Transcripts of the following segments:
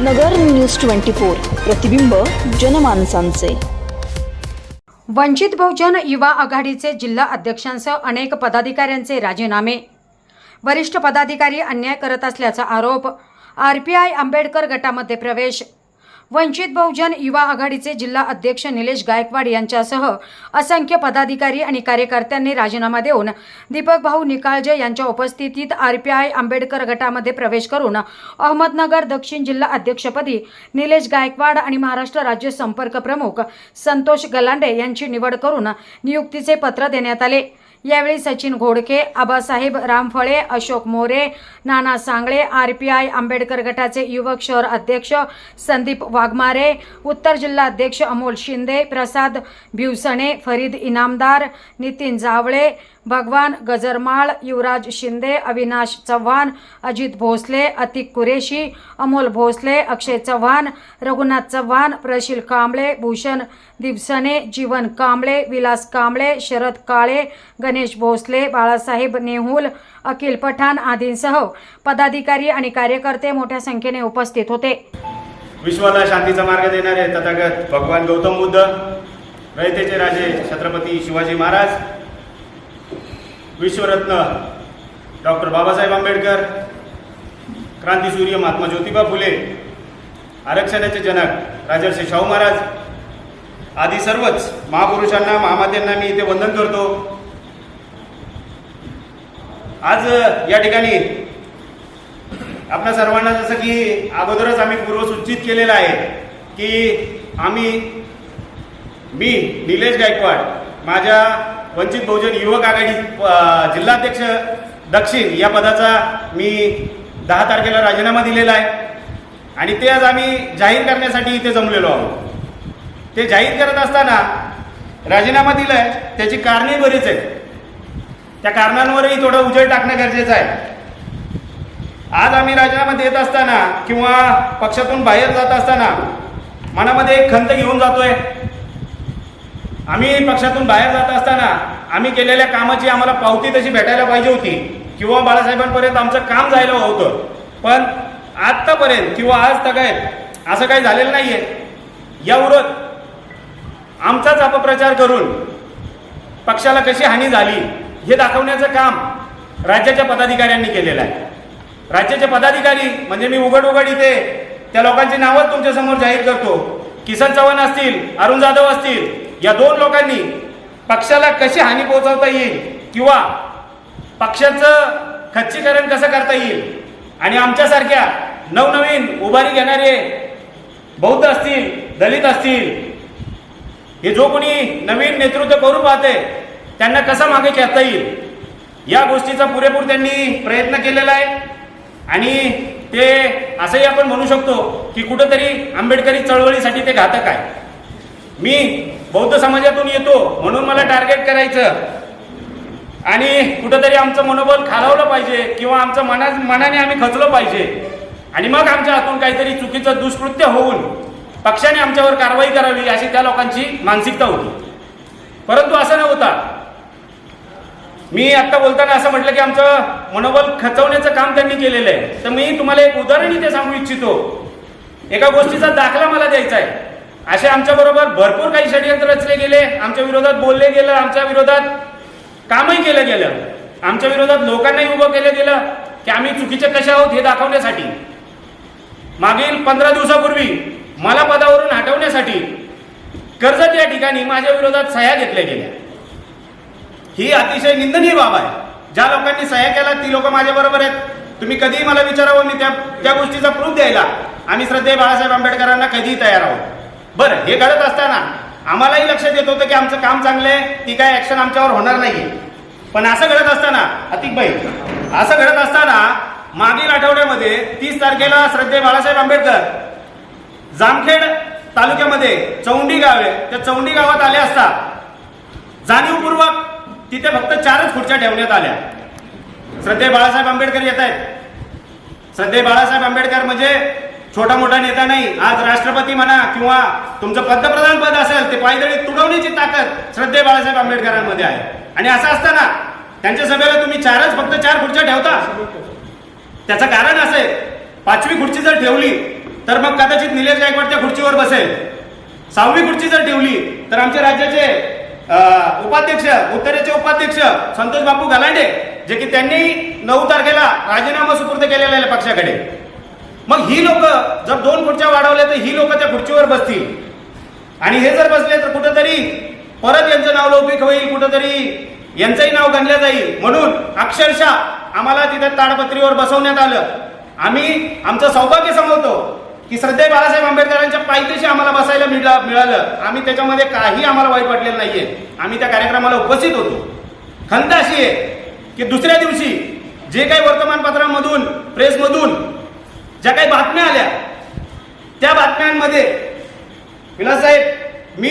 नगर news twenty four प्रतिबिंब जनमानसांचे. वंचित बहुजन युवा आघाडीचे जिल्हा अध्यक्षांसह अनेक पदाधिकाऱ्यांचे राजीनामे. वरिष्ठ पदाधिकारी अन्याय करत असल्याचा आरोप. आर पी आय आंबेडकर गटामध्ये प्रवेश. वंचित बहुजन युवा आघाडीचे जिल्हा अध्यक्ष निलेश गायकवाड यांच्यासह असंख्य पदाधिकारी आणि कार्यकर्त्यांनी राजीनामा देऊन दीपक भाऊ निकाळजे यांच्या उपस्थितीत आर पी आय आंबेडकर गटामध्ये प्रवेश करून अहमदनगर दक्षिण जिल्हा अध्यक्षपदी निलेश गायकवाड आणि महाराष्ट्र राज्य संपर्क प्रमुख संतोष गलांडे यांची निवड करून नियुक्तीचे पत्र देण्यात आले. यावेळी Sachin Ghodke Abasaheb Ramphale Ashok More Nana Sangle R P I Ambedkar गटाचे युवक शहर अध्यक्ष संदीप वाघमारे उत्तर जिल्हा अध्यक्ष अमोल शिंदे प्रसाद भिवसणे फरीद इनामदार नितीन जावळे भगवान गजरमाळ युवराज शिंदे अविनाश चव्हाण अजित भोसले अतिक कुरेशी अमोल भोसले अक्षय चव्हाण रघुनाथ चव्हाण प्रशील कांबळे भूषण दिवसने जीवन कांबळे विलास कांबळे शरद काळे गणेश भोसले बाळासाहेब नेहुल अखिल पठाण आदींसह पदाधिकारी आणि कार्यकर्ते मोठ्या संख्येने उपस्थित होते. विश्वाला शांतीचा मार्ग देणारे तथागत भगवान गौतम बुद्ध रयतेचे राजे छत्रपती शिवाजी महाराज विश्वरत्न डॉक्टर बाबासाहेब आंबेडकर क्रांतीसूर्य महात्मा ज्योतिबा फुले आरक्षणाचे जनक राजर्षी शाहू महाराज आदी सर्वच महापुरुषांना महामात्यांना मी इथे वंदन करतो. आज या ठिकाणी आपल्या सर्वांना जसं की अगोदरच आम्ही पूर्वसूचित केलेलं आहे की आम्ही मी निलेश गायकवाड माझ्या वंचित बहुजन युवक आघाडी जिल्हाध्यक्ष दक्षिण या पदाचा मी दहा तारखेला राजीनामा दिलेला आहे. आणि ते आज आम्ही जाहीर करण्यासाठी इथे जमलेलो आहोत. ते जाहीर करत असताना राजीनामा दिलाय त्याची कारणे बरीच आहेत. त्या कारणांवरही थोडं उजेड टाकणं गरजेचं आहे. आज आम्ही राजीनामा देत असताना किंवा पक्षातून बाहेर जात असताना मनामध्ये एक खंत घेऊन जातोय. आम्ही पक्षातून बाहेर जात असताना आम्ही केलेल्या कामाची आम्हाला पावती तशी भेटायला पाहिजे होती. किंवा बाळासाहेबांपर्यंत आमचं काम जायला होतं. पण आत्तापर्यंत किंवा आज तगायत असं काही झालेलं नाहीये. उरत आमचाच अपप्रचार करून पक्षाला कशी हानी झाली हे दाखवण्याचं काम राज्याच्या पदाधिकाऱ्यांनी केलेलं आहे. राज्याचे पदाधिकारी म्हणजे मी उघड उघड इथे त्या लोकांची नावं तुमच्यासमोर जाहीर करतो. किसन चव्हाण असतील अरुण जाधव असतील या दोन लोकांनी पक्षाला कशी हानी पोहोचवता येईल किंवा पक्षाचं खच्चीकरण कसं करता येईल आणि आमच्यासारख्या नवनवीन उभारी घेणारे बौद्ध असतील दलित असतील हे जो कोणी नवीन नेतृत्व करू पाहते त्यांना कसं मागे खेळता येईल? या गोष्टीचा पुरेपूर त्यांनी प्रयत्न केलेला आहे. आणि ते असंही आपण म्हणू शकतो की कुठंतरी आंबेडकरी चळवळीसाठी ते घातक आहे. मी बौद्ध समाजातून येतो म्हणून मला टार्गेट करायचं. आणि कुठंतरी आमचं मनोबल खालावलं पाहिजे किंवा आमचं मना मनाने आम्ही खचलं पाहिजे. आणि मग आमच्या हातून काहीतरी चुकीचं दुष्कृत्य होऊन पक्षाने आमच्यावर कारवाई करावी अशी त्या लोकांची मानसिकता होती. परंतु असं नव्हता मी आत्ता बोलताना असं म्हटलं की आमचं मनोबल खचवण्याचं काम त्यांनी केलेलं आहे. तर मी तुम्हाला एक उदाहरण इथे सांगू इच्छितो. एका गोष्टीचा दाखला मला द्यायचा आहे. असे आमच्याबरोबर भरपूर काही षडयंत्र रचले गेले आमच्या विरोधात बोलले गेलं आमच्या विरोधात कामही केलं गेलं. आमच्या विरोधात लोकांनाही उभं केलं गेलं की आम्ही चुकीचे कसे आहोत हे दाखवण्यासाठी. मागील पंधरा दिवसापूर्वी मला पदावरून हटवण्यासाठी कर्जत या ठिकाणी माझ्या विरोधात सह्या घेतल्या गेल्या. ही अतिशय निंदनीय बाब आहे. ज्या लोकांनी सह्या केल्या ती लोक माझ्या बरोबर आहेत. तुम्ही कधीही मला विचारावं मी त्या त्या गोष्टीचा प्रूफ द्यायला. आम्ही श्रद्धेय बाळासाहेब आंबेडकरांना कधीही तयार आहोत. बरं हे घडत असताना आम्हालाही लक्षात येत होतं की आमचं काम चांगलं आहे ती काय ऍक्शन आमच्यावर होणार नाहीये. पण असं घडत असताना अतिकबाई असं घडत असताना मागील आठवड्यामध्ये तीस तारखेला श्रद्धे बाळासाहेब आंबेडकर जामखेड तालुक्यामध्ये चौंडी गाव आहे. त्या चौंडी गावात आले असता जाणीवपूर्वक तिथे फक्त चारच खुर्च्या ठेवण्यात आल्या. श्रद्धे बाळासाहेब आंबेडकर येत आहेत. श्रद्धे बाळासाहेब आंबेडकर म्हणजे छोटा मोठा नेता नाही. आज राष्ट्रपती म्हणा किंवा तुमचं पंतप्रधान पद असेल ते पायदळी तुडवण्याची ताकद श्रद्धे बाळासाहेब आंबेडकरांमध्ये आहे. आणि असं असताना त्यांच्या सभेला तुम्ही चारच फक्त चार खुर्च्या ठेवता. त्याचं कारण असं आहे पाचवी खुर्ची जर ठेवली तर मग कदाचित निलेश गायकवाड त्या खुर्चीवर बसेल. सहावी खुर्ची जर ठेवली तर आमच्या राज्याचे उपाध्यक्ष उत्तरेचे उपाध्यक्ष संतोष बापू गलांडे जे की त्यांनी नऊ तारखेला राजीनामा सुपूर्द केलेला आहे पक्षाकडे. मग ही लोक जर दोन खुर्च्या वाढवल्या तर ही लोक त्या खुर्चीवर बसतील. आणि हे जर बसले तर कुठंतरी परत यांचं नाव लौकिक होईल कुठंतरी यांचंही नाव गणलं जाईल. म्हणून अक्षरशः आम्हाला तिथे ताडपत्रीवर बसवण्यात आलं. आम्ही आमचं सौभाग्य समजतो की श्रद्धे बाळासाहेब आंबेडकरांच्या पायथ्याशी आम्हाला बसायला मिळा मिळालं. आम्ही त्याच्यामध्ये काही आम्हाला वाईट वाटलेलं नाहीये. आम्ही त्या कार्यक्रमाला उपस्थित होतो. खंत अशी आहे की दुसऱ्या दिवशी जे काही वर्तमानपत्रांमधून प्रेसमधून ज्या काही बातम्या आल्या त्या बातम्यांमध्ये विलासाहेब मी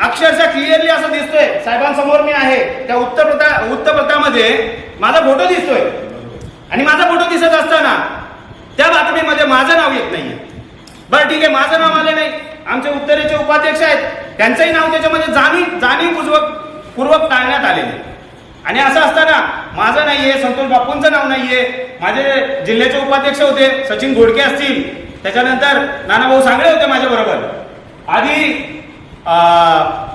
अक्षरशः क्लिअरली असं दिसतोय. साहेबांसमोर मी आहे. त्या उत्तरप्रता उत्तरप्रतामध्ये माझा फोटो दिसतोय. आणि माझा फोटो दिसत असताना त्या बातमीमध्ये माझं नाव येत नाहीये. बरं ठीक आहे माझं नाव आलं नाही. आमचे उत्तरेचे उपाध्यक्ष आहेत. त्यांचंही नाव त्याच्यामध्ये जाणीव जाणीवपूर्वक पूर्वक टाळण्यात आलेले आणि असं असताना माझं नाहीये संतोष बापूंचं नाव नाहीये. माझे जिल्ह्याचे उपाध्यक्ष होते सचिन घोडके असतील. त्याच्यानंतर नानाभाऊ सांगळे होते माझ्याबरोबर आधी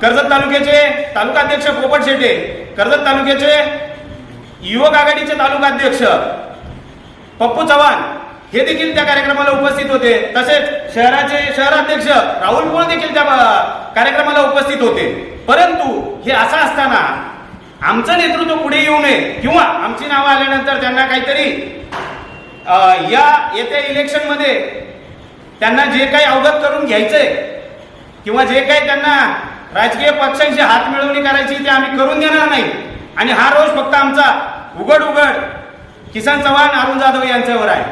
कर्जत तालुक्याचे तालुकाध्यक्ष पोपट शेटे कर्जत तालुक्याचे युवक आघाडीचे तालुकाध्यक्ष पप्पू चव्हाण हे देखील त्या कार्यक्रमाला उपस्थित होते. तसेच शहराचे शहराध्यक्ष राहुल पोळ देखील त्या कार्यक्रमाला उपस्थित होते. परंतु हे असं असताना आमचं नेतृत्व पुढे येऊ नये किंवा आमची नावं आल्यानंतर त्यांना काहीतरी या येत्या इलेक्शनमध्ये त्यांना जे काही अवगत करून घ्यायचंय किंवा जे काही त्यांना राजकीय पक्षांशी हात मिळवणी करायची ते आम्ही करून देणार नाही. आणि हा रोष फक्त आमचा उघड उघड किसान चव्हाण अरुण जाधव यांच्यावर आहे.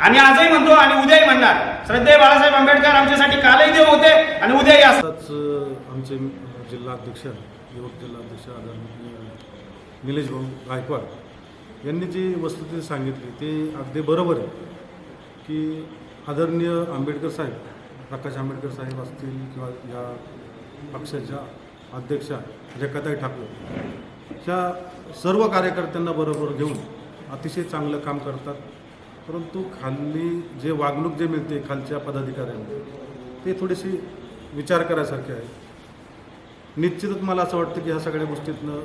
आणि आजही म्हणतो आणि उद्याही म्हणणार. श्रद्धेय बाळासाहेब आंबेडकर आमच्यासाठी कालही देव होते आणि उद्याही असतात. आमचे जिल्हा अध्यक्ष युवक जिल्हा अध्यक्ष आदरणीय निलेश भाऊ गायकवाड यांनी जी वस्तुस्थिती सांगितली ते अगदी बरोबर आहे की आदरणीय आंबेडकर साहेब प्रकाश आंबेडकर साहेब असतील किंवा या पक्षाच्या अध्यक्षा रेखाताई ठाकूर ह्या सर्व कार्यकर्त्यांना बरोबर घेऊन अतिशय चांगलं काम करतात. परंतु खाली जे वागणूक जे मिळते खालच्या पदाधिकाऱ्यांना ते थोडीशी विचार करायसारखे आहे. निश्चितच मला असं वाटतं की ह्या सगळ्या गोष्टीतनं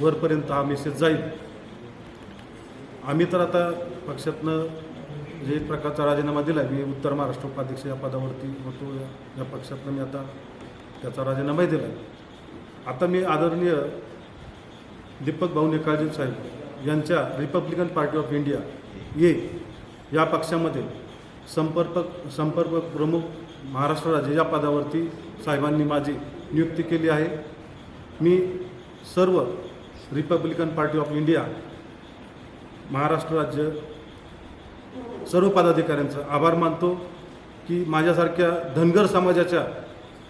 वरपर्यंत हा मेसेज जाईल. आम्ही तर आता पक्षातनं जे एक प्रकारचा राजीनामा दिला मी उत्तर महाराष्ट्र उपाध्यक्ष या पदावरती होतो या- या पक्षातनं मी आता त्याचा राजीनामाही दिला आता मी आदरणीय दीपक भाऊ निकाळजे साहेब यांच्या रिपब्लिकन पार्टी ऑफ इंडिया ये या पक्षामध्ये संपर्क संपर्क प्रमुख महाराष्ट्र राज्य या पदावरती साहेबांनी माझी नियुक्ती केली आहे. मी सर्व Republican party of India Maharashtra राज्य सर्व पदाधिकाऱ्यांचा आभार मानतो की माझ्यासारख्या धनगर समाजाच्या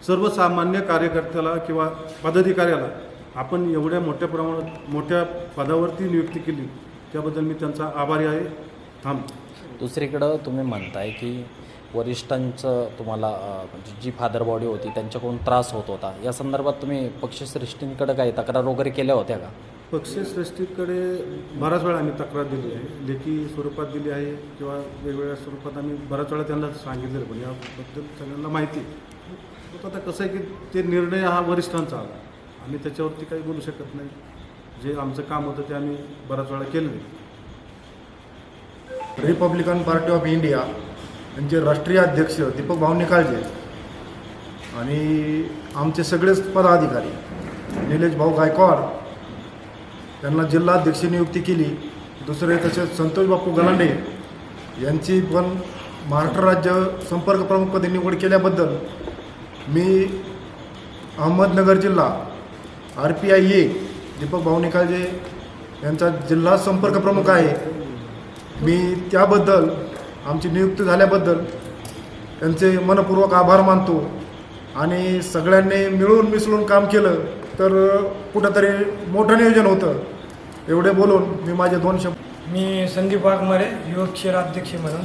सर्वसामान्य कार्यकर्त्याला किंवा पदाधिकाऱ्याला आपण एवढ्या मोठ्या प्रमाणात मोठ्या पदावरती नियुक्ती केली त्याबद्दल मी त्यांचा आभारी आहे. थांबतो दुसरीकडं तुम्ही म्हणताय की वरिष्ठांचं तुम्हाला म्हणजे जी फादर बॉडी होती त्यांच्याकडून त्रास होत होता. या संदर्भात तुम्ही पक्षश्रेष्ठींकडे काही तक्रार वगैरे केल्या होत्या का? पक्षश्रेष्ठीकडे बराच वेळा आम्ही तक्रार दिली आहे. लेखी स्वरूपात दिली आहे किंवा वेगवेगळ्या स्वरूपात आम्ही बराच वेळा त्यांना सांगितलेलं पण याबद्दल सगळ्यांना माहिती आता कसं आहे की ते निर्णय हा वरिष्ठांचा आला. आम्ही त्याच्यावरती काही बोलू शकत नाही. जे आमचं काम होतं ते आम्ही बराच वेळा केलं रिपब्लिकन पार्टी ऑफ इंडिया यांचे राष्ट्रीय अध्यक्ष दीपक भाऊ निकाळजे आणि आमचे सगळेच पदाधिकारी निलेश भाऊ गायकवाड त्यांना जिल्हाध्यक्ष नियुक्ती केली. दुसरे तसेच संतोष बापू गलांडे यांची पण महाराष्ट्र राज्य संपर्क प्रमुखपदी निवड केल्याबद्दल मी अहमदनगर जिल्हा R P I A Deepak Bhau Nikalje यांचा जिल्हा संपर्क प्रमुख आहे. मी त्याबद्दल आमची नियुक्ती झाल्याबद्दल त्यांचे मनपूर्वक आभार मानतो आणि सगळ्यांनी मिळून मिसळून काम केलं तर कुठंतरी मोठं नियोजन होतं. एवढे बोलून मी माझे दोन शब्द मी संदीप वाघमारे युवक शहराध्यक्ष म्हणून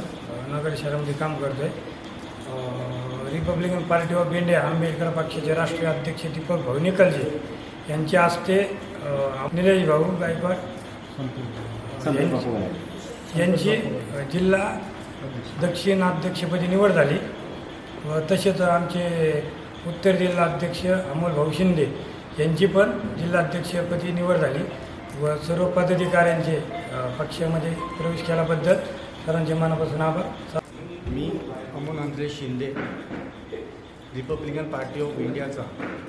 नगर शहरामध्ये काम करतो आहे Republican party of India Ambedkar पक्षाचे राष्ट्रीय अध्यक्ष दीपक भाऊ निकलजे यांच्या हस्ते निलेश भाऊ गायकवाड. यांची- जिल्हा दक्षिण अध्यक्षपदी निवड झाली. व तसेच आमचे उत्तर जिल्हा अध्यक्ष अमोल भाऊ शिंदे यांची पण जिल्हाध्यक्षपदी निवड झाली. व सर्व पदाधिकाऱ्यांचे पक्षामध्ये प्रवेश केल्याबद्दल सरांचे मनापासून आभार. मी Amol Andre Shinde Republican party of इंडियाचा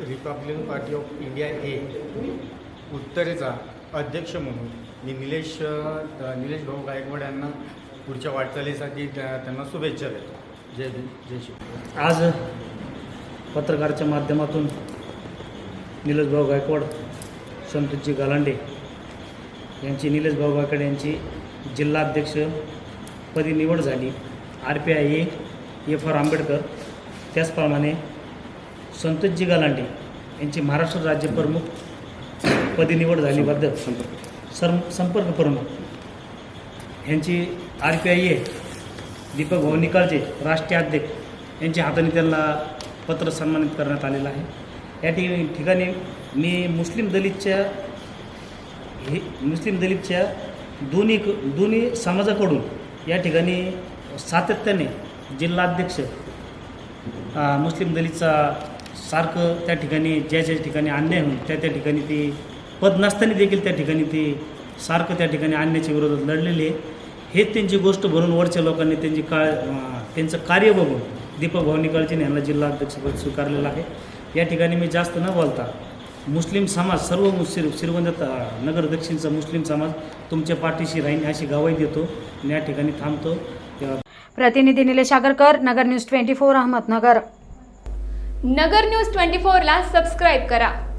Republican party of India A उत्तरेचा अध्यक्ष म्हणून मी निलेश निलेश भाऊ गायकवाड यांना पुढच्या वाटचालीसाठी त्या- त्यांना शुभेच्छा देतो. जय जय शिव. आज पत्रकाराच्या माध्यमातून निलेश गायकवाड संतोषजी गालांडे यांची निलेश गायकवाड यांची जिल्हाध्यक्षपदी निवड झाली. R P I A F R Ambedkar त्याचप्रमाणे संतोषजी गालांडे यांची महाराष्ट्र राज्य प्रमुख पदी निवड झाली. झालीबद्दल सं संपर्क प्रमुख यांची R P I A Deepak Bhau Nikalje राष्ट्रीय अध्यक्ष. यांच्या हाताने त्यांना पत्र सन्मानित करण्यात आलेलं आहे. या ठिकाणी ठिकाणी मी मुस्लिम दलितच्या हे मुस्लिम दलितच्या दोन्ही दोन्ही समाजाकडून या ठिकाणी सातत्याने जिल्हाध्यक्ष मुस्लिम दलितचा सारखं त्या ठिकाणी ज्या ज्या ठिकाणी अन्याय होऊन त्या त्या ठिकाणी ते पद नसताना देखील त्या ठिकाणी ते सारखं त्या ठिकाणी आणण्याच्या विरोधात लढलेले आहे. हेच त्यांची गोष्ट भरून वरच्या लोकांनी त्यांची काळ त्यांचं कार्य बघून दीपक भाऊ निकाळचे यांना जिल्हाध्यक्षपद स्वीकारलेलं आहे. या ठिकाणी मी जास्त न बोलता मुस्लिम समाज सर्व मुस्लिम श्रीगोंदा त- नगर दक्षिणचा मुस्लिम समाज तुमच्या पाठीशी राहीन अशी गवाही देतो. आणि या ठिकाणी थांबतो. प्रतिनिधी Nilesh Agarkar Nagar news twenty four Ahmednagar. Nagar news twenty फोरला सबस्क्राईब करा.